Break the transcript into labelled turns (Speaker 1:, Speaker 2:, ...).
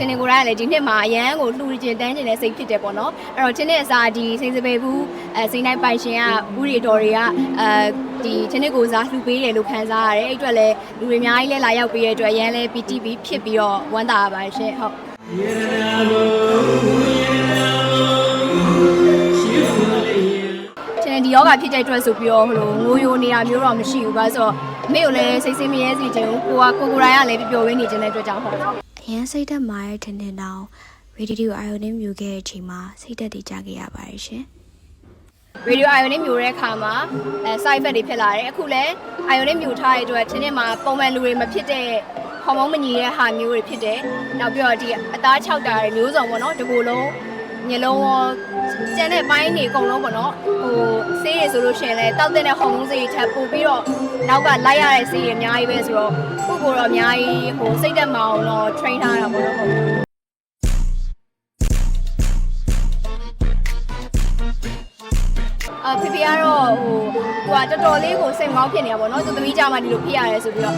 Speaker 1: တင်တင်ကိုယ်တိုင်ကလည်းဒီနှစ်မှာအရန်ကိုလှူကျင်တန်းကျင်တဲ့စိတ်ဖြစ်တယ်ပေါ့နော်အဲ့တော့တင်းနဲ့အစားဒီစိန်စပယ်ဘူးအဲစိန်တိုင်းပိုင်ရှင်ကဦးရီတော်တွေကအဲဒီတင်းနဲ့ကိုစားလှူပေးတယ်လို့ခံစားရတယ်အဲ့အတွက်လည်းလူတွေအများကြီးလည်းလာရောက်ပေးတဲ့အတွက်အရန်လည်းပီတိပြီးဖြစ်ပြီးတော့ဝမ်းသာရပါတယ်ရှင်ဟုတ်ကျွန်တော်ဒီယောဂဖြစ်တဲ့အတွက်ဆိုပြီးတော့ဟိုလိုငိုယိုနေတာမျိုးတော့မရှိဘူး။ဘာလို့ဆိုတော့အမေကိုလည်းစိတ်ဆင်းမရဲစေချင်ဘူး။ကိုကကိုကိုရိုင်းကလည်းပျော်ပျော်ဝေးနေခြင်းတဲ့အတွက်ကြောင့်ဟုတ်
Speaker 2: အ ရန်စိတ်သက်မာတဲ့ထင်ထင်တောင်ရေဒီယိုအာယုန်နဲ့မြူခဲ့တဲ့အချိန်မှာစိတ်သက်တည်ကြခဲ့ရပါတယ်ရှင်။
Speaker 1: ရေဒီယိုအာယုန်နဲ့မြူတဲ့အခါမှာအဲ side effect တွေဖြစ်လာတယ်။အခုလည်းအာယုန်နဲ့မြူထားတဲ့အတွက်တင်းတင်းမှာပုံမှန်လူတွေမဖြစ်တဲ့ဟော်မုန်းမညီတဲ့ဟာမျိုးတွေဖြစ်တယ်။နောက်ပြီးတော့ဒီအသားခြောက်တာတွေမျိုးစုံပေါ့နော်။ဒီကိုယ်လုံး ညလုံးရောကျန်တဲ့ပိုင်းတွေအကုန်လုံးပေါ့နော်ဟိုဆေးရဆိုလို့ရှိရင်လည်းတောက်တဲ့ဟော်မုန်းဆေးတွေထပ်ပို့ပြီးတော့နောက်ကလိုက်ရတဲ့ဆေးတွေအများကြီးပဲဆိုတော့ကိုယ့်ကိုယ်တော့အများကြီးဟိုစိတ်သက်မအောင်တော့ train ထားတာပေါ့နော်ဟုတ်အဖေဖေကတော့ဟိုသူကတော်တော်လေးကိုစိတ်မောင်းဖြစ်နေတာပေါ့နော်သူသမီးကြမှာဒီလိုဖြစ်ရတယ်ဆိုပြီးတော့